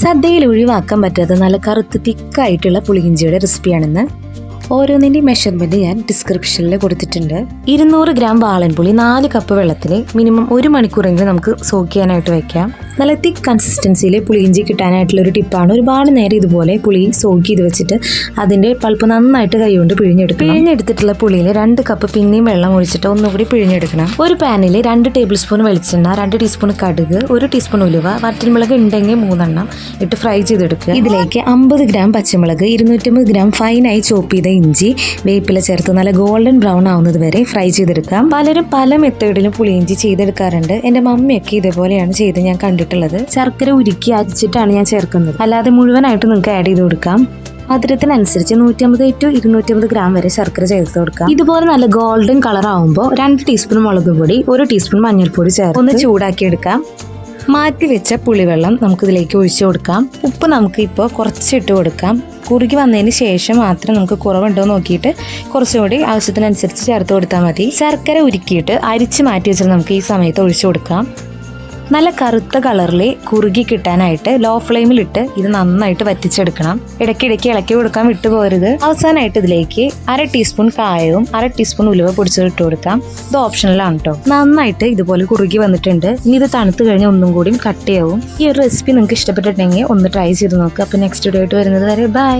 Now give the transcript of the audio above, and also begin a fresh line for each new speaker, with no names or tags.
സദ്യയിൽ ഒഴിവാക്കാൻ പറ്റാത്ത നല്ല കറുത്ത് തിക്കായിട്ടുള്ള പുളിയിഞ്ചിയുടെ റെസിപ്പിയാണെന്ന്. ഓരോന്നിന്റെ മെഷർമെന്റ് ഞാൻ ഡിസ്ക്രിപ്ഷനിൽ കൊടുത്തിട്ടുണ്ട്. ഇരുന്നൂറ് ഗ്രാം വാളൻപുളി നാല് കപ്പ് വെള്ളത്തിൽ മിനിമം ഒരു മണിക്കൂറെങ്കിലും നമുക്ക് സോക്ക് ചെയ്യാനായിട്ട് വെക്കാം. നല്ല തിക്ക് കൺസിസ്റ്റൻസിയിൽ പുളിയിഞ്ചി കിട്ടാനായിട്ടുള്ള ഒരു ടിപ്പാണ് ഒരുപാട് നേരം ഇതുപോലെ പുളി സോക്ക് ചെയ്ത് വെച്ചിട്ട് അതിന്റെ പൾപ്പ് നന്നായിട്ട് കൈകൊണ്ട് പിഴിഞ്ഞെടുക്കും പിഴിഞ്ഞെടുത്തിട്ടുള്ള പുളിയിൽ രണ്ട് കപ്പ് പിന്നെയും വെള്ളം ഒഴിച്ചിട്ട് ഒന്നുകൂടി പിഴിഞ്ഞെടുക്കണം. ഒരു പാനിൽ രണ്ട് ടേബിൾ സ്പൂൺ വെളിച്ചെണ്ണ രണ്ട് ടീസ്പൂൺ കടുക് ഒരു ടീസ്പൂൺ ഉലുവ വറ്റൽമുളക് ഉണ്ടെങ്കിൽ മൂന്നെണ്ണം ഇട്ട് ഫ്രൈ ചെയ്തെടുക്കുക. ഇതിലേക്ക് അമ്പത് ഗ്രാം പച്ചമുളക് ഇരുന്നൂറ്റമ്പത് ഗ്രാം ഫൈനായി ചോപ്പ് ചെയ്ത ഇഞ്ചി വേപ്പില ചേർത്ത് നല്ല ഗോൾഡൻ ബ്രൗൺ ആവുന്നത് വരെ ഫ്രൈ ചെയ്തെടുക്കാം. പലരും പല മെത്തേഡിലും പുളിയിഞ്ചി ചെയ്തെടുക്കാറുണ്ട്. എന്റെ മമ്മിയൊക്കെ ഇതേപോലെയാണ് ചെയ്ത് ഞാൻ കണ്ടിട്ടുള്ളത് ശർക്കര ഉരുക്കി അരിച്ചിട്ടാണ് ഞാൻ ചേർക്കുന്നത്. അല്ലാതെ മുഴുവനായിട്ട് നിങ്ങൾക്ക് ആഡ് ചെയ്ത് കൊടുക്കാം. മധുരത്തിനനുസരിച്ച് നൂറ്റമ്പത് ടു ഇരുന്നൂറ്റമ്പത് ഗ്രാം വരെ ശർക്കര ചേർത്ത് കൊടുക്കാം. ഇതുപോലെ നല്ല ഗോൾഡൻ കളർ ആവുമ്പോൾ രണ്ട് ടീസ്പൂൺ മുളക് പൊടി ഒരു ടീസ്പൂൺ മഞ്ഞൾപ്പൊടി ചേർത്ത് ഒന്ന് ചൂടാക്കി എടുക്കാം. മാറ്റി വെച്ച പുളിവെള്ളം നമുക്ക് ഇതിലേക്ക് ഒഴിച്ചു കൊടുക്കാം. ഉപ്പ് നമുക്ക് ഇപ്പോൾ കുറച്ചിട്ട് കൊടുക്കാം. കുറുകി വന്നതിന് ശേഷം മാത്രം നമുക്ക് കുറവുണ്ടോ നോക്കിയിട്ട് കുറച്ചുകൂടി ആവശ്യത്തിനനുസരിച്ച് ചേർത്ത് കൊടുത്താൽ മതി. ശർക്കര ഉരുക്കിയിട്ട് അരിച്ച് മാറ്റി വെച്ചിട്ട് നമുക്ക് ഈ സമയത്ത് ഒഴിച്ചു കൊടുക്കാം. നല്ല കറുത്ത കളറിൽ കുറുകി കിട്ടാനായിട്ട് ലോ ഫ്ലെയിമിലിട്ട് ഇത് നന്നായിട്ട് വറ്റിച്ചെടുക്കണം. ഇടയ്ക്കിടയ്ക്ക് ഇളക്കി കൊടുക്കാൻ വിട്ടുപോകരുത്. അവസാനമായിട്ട് ഇതിലേക്ക് അര ടീസ്പൂൺ കായവും അര ടീസ്പൂൺ ഉലുവ പൊടിച്ചത് ഇട്ട് കൊടുക്കാം. ഇത് ഓപ്ഷണലാണ് കേട്ടോ നന്നായിട്ട് ഇതുപോലെ കുറുകി വന്നിട്ടുണ്ട്. ഇനി ഇത് തണുത്ത് കഴിഞ്ഞാൽ ഒന്നും കട്ട് കട്ടിയാവും ഈ ഒരു റെസിപ്പി നിങ്ങൾക്ക് ഇഷ്ടപ്പെട്ടിട്ടുണ്ടെങ്കിൽ ഒന്ന് ട്രൈ ചെയ്ത് നോക്കുക അപ്പോൾ നെക്സ്റ്റ് വീഡിയോ ആയിട്ട് വരുന്നത് വരെ ബൈ